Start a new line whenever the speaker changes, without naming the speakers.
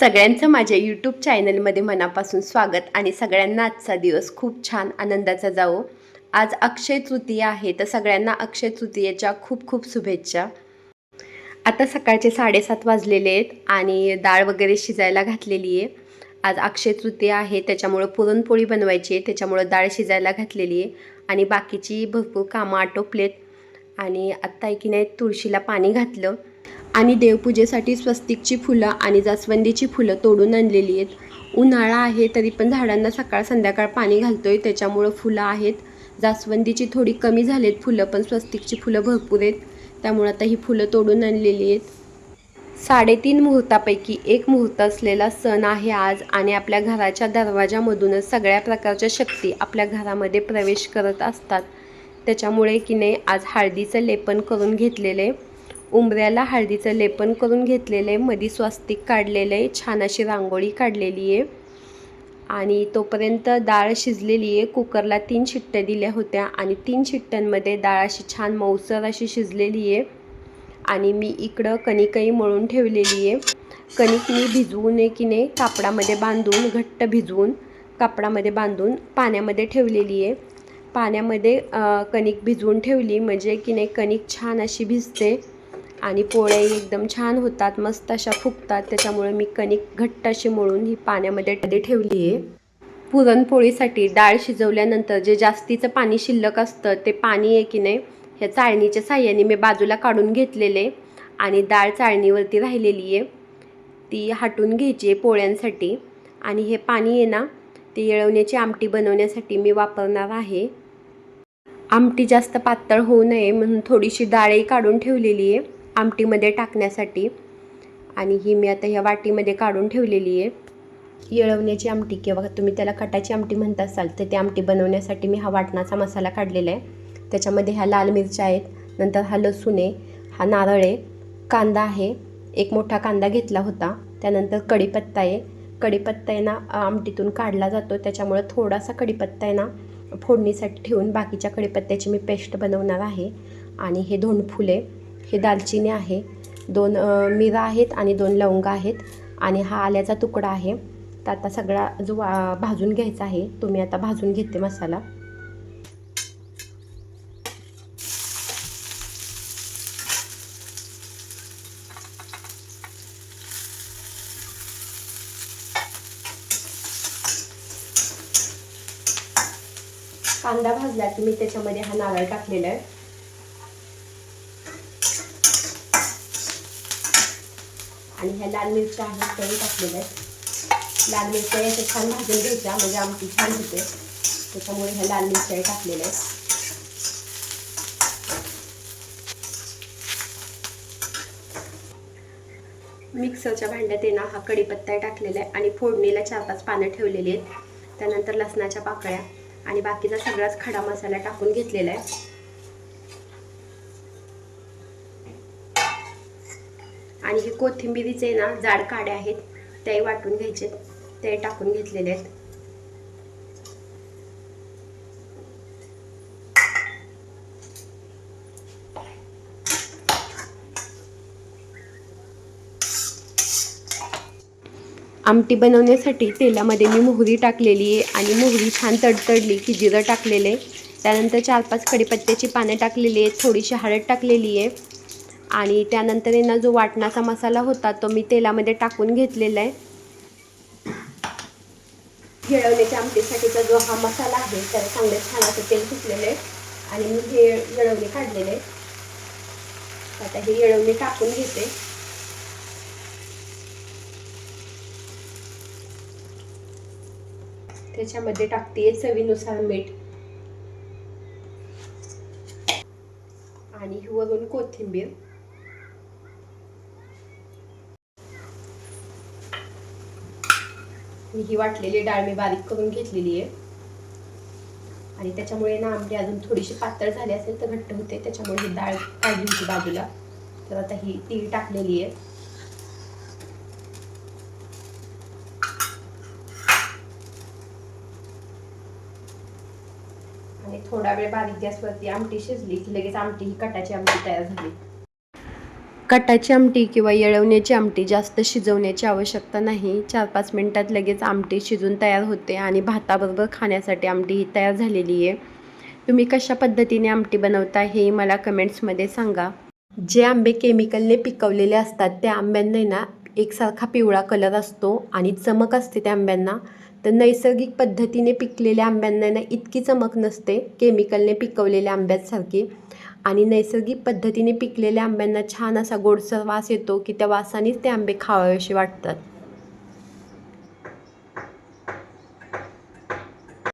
सगळ्यांचं माझ्या यूट्यूब चॅनलमध्ये मनापासून स्वागत आणि सगळ्यांना आजचा दिवस खूप छान आनंदाचा जावो. आज अक्षय तृतीया आहे तर सगळ्यांना अक्षय तृतीयेच्या खूप खूप शुभेच्छा. आता सकाळचे साडेसात वाजलेले आहेत आणि डाळ वगैरे शिजायला घातलेली आहे. आज अक्षय तृतीया आहे त्याच्यामुळं पुरणपोळी बनवायची आहे त्याच्यामुळं डाळ शिजायला घातलेली आहे आणि बाकीची भरपूर कामं आटोपलेत. आणि आत्ता की नाही तुळशीला पाणी घातलं. आणि देवपूजेसाठी स्वस्तिकची फुलं आणि जास्वंदीची फुलं तोडून आणलेली आहेत. उन्हाळा आहे तरी पण झाडांना सकाळ संध्याकाळ पाणी घालतोय. त्याच्यामुळं फुलं आहेत. जास्वंदीची थोडी कमी झालीत फुलं पण स्वस्तिकची फुलं भरपूर आहेत. त्यामुळं आता ही फुलं तोडून आणलेली आहेत. साडेतीन मुहूर्तापैकी एक मुहूर्त असलेला सण आहे आज आणि आपल्या घराच्या दरवाजामधूनच सगळ्या प्रकारच्या शक्ती आपल्या घरामध्ये प्रवेश करत असतात. त्याच्यामुळे की नाही आज हळदीचं लेपन करून घेतलेलं आहे उंबऱ्याला हळदीचं लेपन करून घेतलेलं आहे मधी स्वास्तिक काढलेलं आहे छान अशी रांगोळी काढलेली आहे. आणि तोपर्यंत डाळ शिजलेली आहे. कुकरला तीन शिट्ट्या दिल्या होत्या आणि तीन शिट्ट्यांमध्ये डाळ अशी छान मऊसर अशी शिजलेली आहे. आणि मी इकडं कणिकही मळून ठेवलेली आहे. कणिक मी भिजवून की नाही कापडामध्ये बांधून घट्ट भिजवून कापडामध्ये बांधून पाण्यामध्ये ठेवलेली आहे. पाण्यामध्ये कणिक भिजवून ठेवली. म्हणजे की नाही कणिक छान अशी भिजते. आणि पोळ्याही एकदम छान होतात मस्त अशा फुगतात. त्याच्यामुळे मी कणिक घट्ट अशी मळून ही पाण्यामध्ये ठेवली आहे. पुरणपोळीसाठी डाळ शिजवल्यानंतर जे जास्तीचं पाणी शिल्लक असतं ते पाणी आहे की नाही ह्या चाळणीच्या साह्याने मी बाजूला काढून घेतलेले आणि डाळ चाळणीवरती राहिलेली आहे. ती हाटून घ्यायची आहे पोळ्यांसाठी. आणि हे पाणी आहे ना ते येळवण्याची आमटी बनवण्यासाठी मी वापरणार आहे. आमटी जास्त पातळ होऊ नये म्हणून थोडीशी डाळही काढून ठेवलेली आहे. आमटीमध्ये टाकण्यासाठी. आणि ही मी आता ह्या वाटीमध्ये काढून ठेवलेली आहे. येळवण्याची आमटी किंवा तुम्ही त्याला कटाची आमटी म्हणत असाल तर ती आमटी बनवण्यासाठी मी हा वाटणाचा मसाला काढलेला आहे. त्याच्यामध्ये ह्या लाल मिरच्या आहेत नंतर हा लसूण आहे हा नारळ आहे कांदा आहे. एक मोठा कांदा घेतला होता त्यानंतर कढीपत्ता आहे. कढीपत्ता आहे ना आमटीतून काढला जातो त्याच्यामुळं थोडासा कढीपत्ता आहे ना फोडणीसाठी ठेवून बाकीच्या कढीपत्त्याची मी पेस्ट बनवणार आहे. आणि हे दोन फुले हे दालचिनी आहे. दोन मिरा आहेत आणि दोन लवंग आहेत आणि हा आल्याचा तुकडा आहे. तर आता सगळा जो वा भाजून घ्यायचा आहे तो मी आता भाजून घेते मसाला. कांदा भाजला की मी त्याच्यामध्ये हा नारळ टाकलेला आहे. आणि ह्या लाल मिरच्या आहेत त्याही टाकलेल्या आहेत. लाल मिरच्या याच्या छान भाजून घ्यायच्या म्हणजे आमटी छान होते. त्याच्यामुळे ह्या लाल मिरच्याही टाकलेल्या आहेत. मिक्सरच्या भांड्यात आहे ना हा कढीपत्ता टाकलेला आहे आणि फोडणीला चार पाच पानं ठेवलेली आहेत. त्यानंतर लसणाच्या पाकळ्या आणि बाकीचा सगळाच खडा मसाला टाकून घेतलेला आहे. आणि हे कोथिंबिरीचे ना जाड काड्या आहेत त्याही वाटून घ्यायचे ते टाकून घेतलेले आहेत. आमटी बनवण्यासाठी तेलामध्ये मी मोहरी टाकलेली आहे आणि मोहरी छान तडतडली की जिरं टाकलेलं आहे. त्यानंतर चार पाच कडीपत्त्याची पानं टाकलेली आहेत थोडीशी हळद टाकलेली आहे. आणि त्यानंतर यांना जो वाटणाचा मसाला होता तो मी तेलामध्ये टाकून घेतलेला आहे. येळवण्याच्या आमटीसाठीचा जो हा मसाला आहे त्याला चांगलं छान असं तेल फुटलेलं आहे. आणि मी हे येळवणे काढलेले आता हे येळवणे टाकून घेते. त्याच्यामध्ये टाकते चवीनुसार मीठ. आणि वरून कोथिंबीर. मी ही वाटलेली डाळ मी बारीक करून घेतलेली आहे. आणि त्याच्यामुळे ना आमटी अजून थोडीशी पातळ झाली असेल तर घट्ट होते त्याच्यामुळे ही डाळ काढली होती बाजूला. तर आता ही तीळ टाकलेली आहे. आणि थोडा वेळ बारीक गॅसवरती आमटी शिजली की लगेच आमटी ही कटाची आमटी तयार झाली. कटाची आमटी किंवा येळवण्याची आमटी जास्त शिजवण्याची आवश्यकता नाही. चार पाच मिनटात लगेच आमटी शिजून तयार होते आणि भाताबरोबर खाण्यासाठी आमटी ही तयार झालेली आहे. तुम्ही कशा पद्धतीने आमटी बनवता हे मला कमेंट्समध्ये सांगा. जे आंबे केमिकलने पिकवलेले असतात त्या आंब्यांना ना एकसारखा पिवळा कलर असतो आणि चमक असते त्या आंब्यांना. तर नैसर्गिक पद्धतीने पिकलेल्या आंब्यांना ना इतकी चमक नसते केमिकलने पिकवलेल्या आंब्यांसारखी. आणि नैसर्गिक पद्धतीने पिकलेल्या आंब्यांना छान असा गोडसर वास येतो की त्या वासानेच ते आंबे खावावेसे वाटतात.